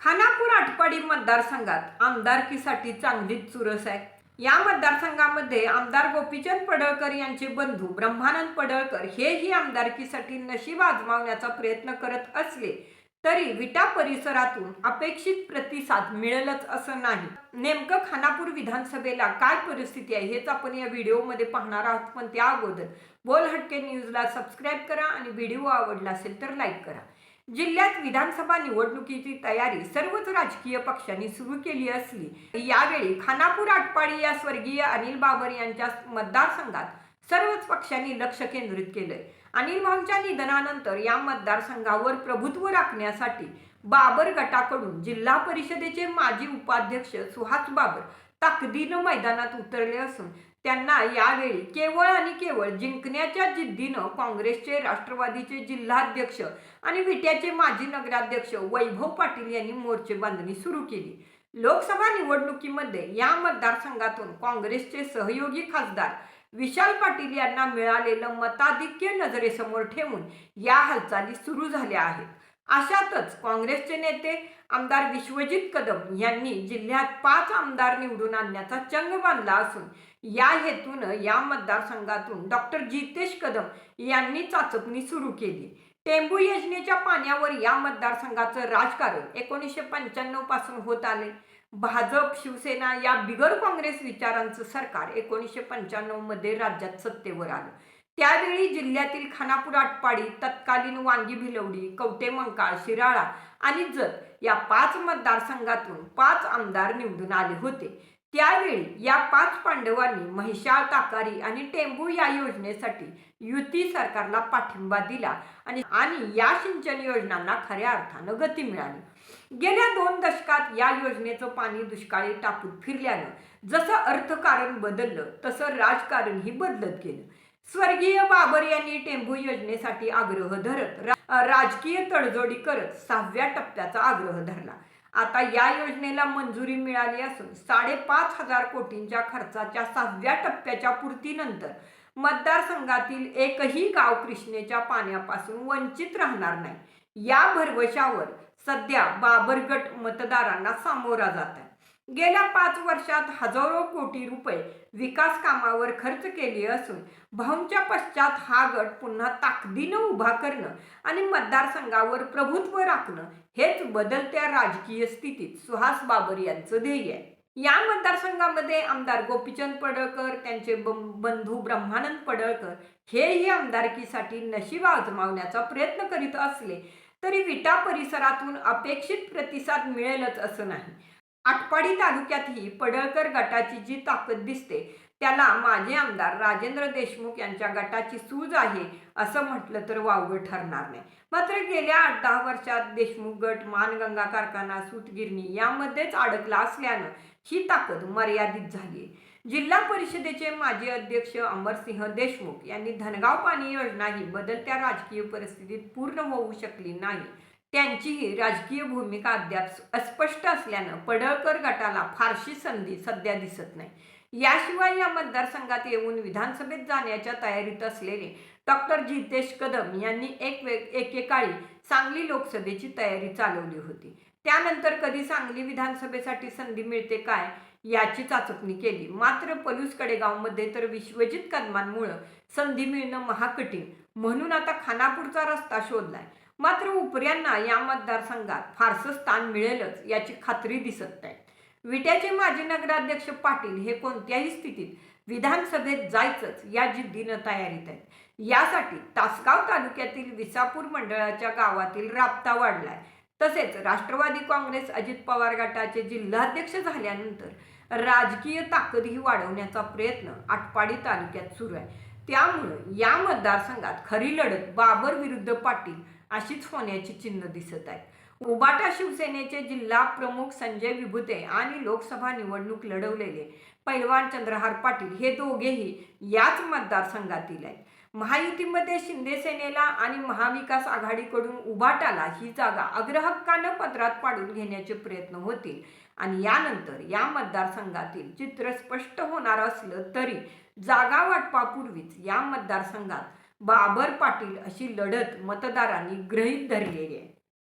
खानापूर आटपाडी मतदारसंघात आमदारकीसाठी चांगलीच चुरस आहे. या मतदारसंघामध्ये आमदार गोपीचंद पडळकर यांचे बंधू ब्रह्मानंद पडळकर हेही आमदारकीसाठी नशीब आजमावण्याचा प्रयत्न करत असले तरी विटा परिसरातून अपेक्षित प्रतिसाद मिळेलच असं नाही. नेमकं खानापूर विधानसभेला काय परिस्थिती आहे हेच आपण या व्हिडिओमध्ये पाहणार आहोत. पण त्या अगोदर बोल हटके न्यूजला सबस्क्राईब करा आणि व्हिडिओ आवडला असेल तर लाईक करा. जिल्ह्यात विधानसभा निवडणुकीची तयारी सर्वच राजकीय पक्षांनी सुरू केली असली यावेळी खानापूर आटपाडी या स्वर्गीय अनिल बाबर यांच्या मतदारसंघात सर्वच पक्षांनी लक्ष केंद्रित केलंय. अनिल भाऊंच्या निधनानंतर या मतदारसंघावर प्रभुत्व राखण्यासाठी बाबर गटाकडून जिल्हा परिषदेचे माजी उपाध्यक्ष सुहास बाबर ताकदीनं मैदानात उतरले असून त्यांना यावेळी केवळ आणि केवळ जिंकण्याच्या जिद्दीनं काँग्रेसचे राष्ट्रवादीचे जिल्हाध्यक्ष आणि विट्याचे माजी नगराध्यक्ष वैभव पाटील यांनी मोर्चे बांधणी सुरू केली. लोकसभा निवडणुकीमध्ये या मतदारसंघातून काँग्रेसचे सहयोगी खासदार विशाल पाटील यांना मिळालेलं मताधिक्य नजरेसमोर ठेवून या हालचाली सुरू झाल्या आहेत. अशातच काँग्रेसचे नेते आमदार विश्वजित कदम यांनी जिल्ह्यात पाच आमदार निवडून आणण्याचा चंग बांधला असून या हेतून या मतदारसंघातून डॉक्टर जितेश कदम यांनी चाचपणी सुरू केली. टेंबू योजनेच्या पाण्यावर या मतदारसंघाचं राजकारण एकोणीसशे पंच्याण्णवपासून होत आले. भाजप शिवसेना या बिगर काँग्रेस विचारांचं सरकार एकोणीसशे पंच्याण्णवमध्ये राज्यात सत्तेवर आलं. त्यावेळी जिल्ह्यातील खानापूर आटपाडी तत्कालीन वांगी भिलवडी कवटे मंकाळ शिराळा आणि जत या पाच मतदारसंघातून पाच आमदार निवडून आले होते. त्यावेळी या पाच पांडवांनी महिषाळ ताकारी आणि टेंबू या योजनेसाठी युती सरकारला पाठिंबा दिला आणि आणि या सिंचन योजनांना खऱ्या अर्थानं गती मिळाली. गेल्या दोन दशकात या योजनेचं पाणी दुष्काळी टाकून फिरल्यानं जसं अर्थकारण बदललं तसं राजकारणही बदलत गेलं. स्वर्गीय बाबर यांनी टेंभू योजनेसाठी आग्रह धरत राजकीय तडजोडी करत सहाव्या टप्प्याचा आग्रह धरला. आता या योजनेला मंजुरी मिळाली असून साडेपाच हजार कोटींच्या खर्चाच्या सहाव्या टप्प्याच्या पूर्तीनंतर मतदारसंघातील एकही गाव कृष्णेच्या पाण्यापासून वंचित राहणार नाही. या भरवशावर सध्या बाबरगट मतदारांना सामोरा जात आहे. गेल्या पाच वर्षात हजारो कोटी रुपये विकास कामावर खर्च केले असून भाऊंच्या पश्चात हा गट पुन्हा ताकदीनं उभा करणं आणि मतदारसंघावर प्रभुत्व राखणं हेच बदलत्या राजकीय स्थितीत सुहास बाबर यांचं ध्येय आहे. या मतदारसंघामध्ये आमदार गोपीचंद पडळकर त्यांचे बं- बंधू ब्रह्मानंद पडळकर हेही आमदारकीसाठी नशीब आजमावण्याचा प्रयत्न करीत असले तरी विटा परिसरातून अपेक्षित प्रतिसाद मिळेलच असं नाही. आटपाडी तालुक्यातही पडळकर गटाची जी ताकद दिसते त्याला माजी आमदार राजेंद्र देशमुख यांच्या गटाची सूज आहे असं म्हटलं तर वावगं ठरणार नाही. मात्र गेल्या आठ दहा वर्षात देशमुख गट मानगंगा कारखाना सूतगिरणी यामध्येच अडकला असल्यानं ही ताकद मर्यादित झाली जिल्हा परिषदेचे माजी अध्यक्ष अमरसिंह देशमुख यांनी धनगाव पाणी योजना ही बदलत्या राजकीय परिस्थितीत पूर्ण होऊ शकली नाही त्यांचीही राजकीय भूमिका अद्याप अस्पष्ट असल्यानं पडळकर गटाला फारशी संधी सध्या दिसत नाही. याशिवाय या मतदारसंघात येऊन विधानसभेत जाण्याच्या तयारीत असलेले डॉक्टर जितेश कदम यांनी एक वे एकेकाळी सांगली लोकसभेची तयारी चालवली होती. त्यानंतर कधी सांगली विधानसभेसाठी संधी मिळते काय याची चाचपणी केली. मात्र पलूस कडेगावमध्ये तर विश्वजित कदमांमुळं संधी मिळणं महाकठीण. म्हणून आता खानापूरचा रस्ता शोधलाय. मात्र उपऱ्यांना या मतदारसंघात फारसं स्थान मिळेलच याची खात्री दिसत नाही. विट्याचे माजी नगराध्यक्ष पाटील हे कोणत्याही स्थितीत विधानसभेत जायचंच या जिद्दीनं तयारीत आहेत. यासाठी तासगाव तालुक्यातील विसापूर मंडळाच्या गावातील राबता वाढलाय. तसेच राष्ट्रवादी काँग्रेस अजित पवार गटाचे जिल्हाध्यक्ष झाल्यानंतर राजकीय ताकदही वाढवण्याचा प्रयत्न आटपाडी तालुक्यात सुरू आहे. त्यामुळं या मतदारसंघात खरी लढत बाबर विरुद्ध पाटील अशीच होण्याची चिन्ह दिसत आहेत. उबाटा शिवसेनेचे जिल्हा प्रमुख संजय विभुते आणि लोकसभा निवडणूक लढवलेले पैलवान चंद्रहार पाटील हे दोघेही याच मतदारसंघातील आहेत. महायुतीमध्ये शिंदे सेनेला आणि महाविकास आघाडीकडून उबाटाला ही जागा अग्रहक्कानं पदरात पाडून घेण्याचे प्रयत्न होतील आणि यानंतर या मतदारसंघातील चित्र स्पष्ट होणार असलं तरी जागा वाटपापूर्वीच या मतदारसंघात बाबर पाटील अशी लढत मतदारांनी गृहीत धरलेली आहे.